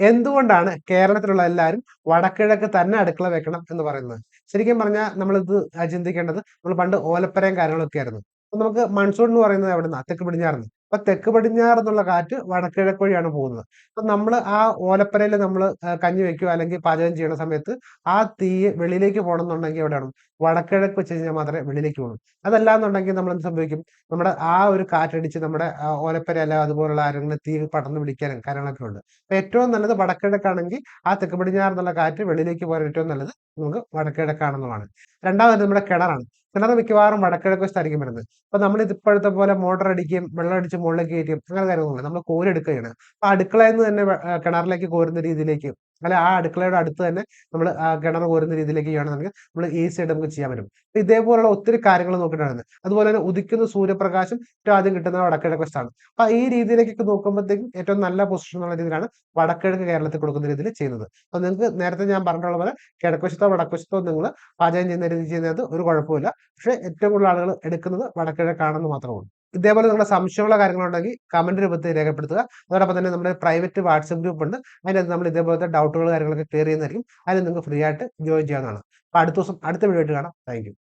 എന്തുകൊണ്ടാണ് കേരളത്തിലുള്ള എല്ലാവരും വടക്കിഴക്ക് തന്നെ അടുക്കള വെക്കണം എന്ന് പറയുന്നത്? ശരിക്കും പറഞ്ഞാൽ നമ്മളിത് ചിന്തിക്കേണ്ടത് നമ്മൾ പണ്ട് ഓലപ്പരയും കാര്യങ്ങളൊക്കെ ആയിരുന്നു. അപ്പൊ നമുക്ക് മൺസൂൺ എന്ന് പറയുന്നത് എവിടെ നിന്ന് തെക്ക് പടിഞ്ഞാറുന്ന് അപ്പൊ തെക്ക് പടിഞ്ഞാറ് എന്നുള്ള കാറ്റ് വടക്കിഴക്ക് വഴിയാണ് പോകുന്നത്. അപ്പൊ നമ്മൾ ആ ഓലപ്പരയിൽ നമ്മൾ കഞ്ഞി വെക്കുക അല്ലെങ്കിൽ പാചകം ചെയ്യുന്ന സമയത്ത് ആ തീ വെളിയിലേക്ക് പോകണം എന്നുണ്ടെങ്കിൽ എവിടെയാണ്? വടക്കിഴക്ക് വെച്ച് കഴിഞ്ഞാൽ മാത്രമേ വെളിയിലേക്ക് പോകും. അതല്ല എന്നുണ്ടെങ്കിൽ നമ്മൾ എന്ത് സംഭവിക്കും? നമ്മുടെ ആ ഒരു കാറ്റടിച്ച് നമ്മുടെ ഓലപ്പര അല്ല അതുപോലുള്ള ആരെങ്കിലും തീ പടർന്ന് പിടിക്കാനും കാര്യങ്ങളൊക്കെ ഉണ്ട്. അപ്പൊ ഏറ്റവും നല്ലത് വടക്കിഴക്കാണെങ്കിൽ ആ തെക്ക് പടിഞ്ഞാറെന്നുള്ള കാറ്റ് വെളിയിലേക്ക് പോകാൻ ഏറ്റവും നല്ലത് നമുക്ക് വടക്കിഴക്കാണെന്നുമാണ് രണ്ടാമത് നമ്മുടെ കിണറാണ്. കിണർ മിക്കവാറും വടക്കിഴക്ക് വെച്ചായിരിക്കും വരുന്നത്. അപ്പൊ നമ്മൾ ഇത് ഇപ്പോഴത്തെ പോലെ മോട്ടർ അടിക്കുകയും വെള്ളം അടിച്ച് മുകളിലേക്ക് കയറ്റിയും അങ്ങനെ കാര്യങ്ങളൊന്നുമില്ല. നമ്മൾ കോരെടുക്കുകയാണ് അപ്പൊ അടുക്കളയിൽ നിന്ന് തന്നെ കിണറിലേക്ക് കോരുന്ന രീതിയിലേക്ക് അല്ലെ ആ അടുക്കളയുടെ അടുത്ത് തന്നെ നമ്മൾ കിണർ കോരുന്ന രീതിയിലേക്ക് ചെയ്യുകയാണെന്നുണ്ടെങ്കിൽ നമ്മൾ ഈസി ആയിട്ട് നമുക്ക് ചെയ്യാൻ പറ്റും. അപ്പൊ ഇതേപോലുള്ള ഒത്തിരി കാര്യങ്ങൾ നോക്കിയിട്ടാണ്. അതുപോലെ തന്നെ ഉദിക്കുന്ന സൂര്യപ്രകാശം ഏറ്റവും ആദ്യം കിട്ടുന്ന വടക്കിഴക്ക് വശത്താണ് അപ്പൊ ഈ രീതിയിലേക്കൊക്കെ നോക്കുമ്പോഴത്തേക്കും ഏറ്റവും നല്ല പൊസിഷൻ എന്നുള്ള രീതിയിലാണ് വടക്കിഴക്ക് കേരളത്തിൽ കൊടുക്കുന്ന രീതിയിൽ ചെയ്യുന്നത്. അപ്പൊ നിങ്ങൾക്ക് നേരത്തെ ഞാൻ പറഞ്ഞിട്ടുള്ള പോലെ കിഴക്കുവശത്തോ വടക്കുവശത്തോ നിങ്ങൾ പാചകം ചെയ്യുന്ന രീതി ചെയ്യുന്നത് ഒരു കുഴപ്പമില്ല പക്ഷെ ഏറ്റവും കൂടുതൽ ആളുകൾ എടുക്കുന്നത് വടക്കിഴക്കാണെന്ന് മാത്രമേ ഉള്ളൂ. ഇതേപോലെ നിങ്ങളുടെ സംശയമുള്ള കാര്യങ്ങളുണ്ടെങ്കിൽ കമന്റ് രൂപത്തിൽ രേഖപ്പെടുത്തുക. അതോടൊപ്പം തന്നെ നമ്മുടെ പ്രൈവറ്റ് വാട്സപ്പ് ഗ്രൂപ്പ് ഉണ്ട്. അതിനകത്ത് നമ്മൾ ഇതേപോലത്തെ ഡൗട്ടുകൾ കാര്യങ്ങളൊക്കെ ക്ലിയർ ചെയ്യുന്നതായിരിക്കും. അതിൽ നിങ്ങൾക്ക് ഫ്രീ ആയിട്ട് ജോയിൻ ചെയ്യാവുന്നതാണ്. അപ്പോൾ അടുത്ത ദിവസം അടുത്ത വീഡിയോ ആയിട്ട് കാണാം. താങ്ക്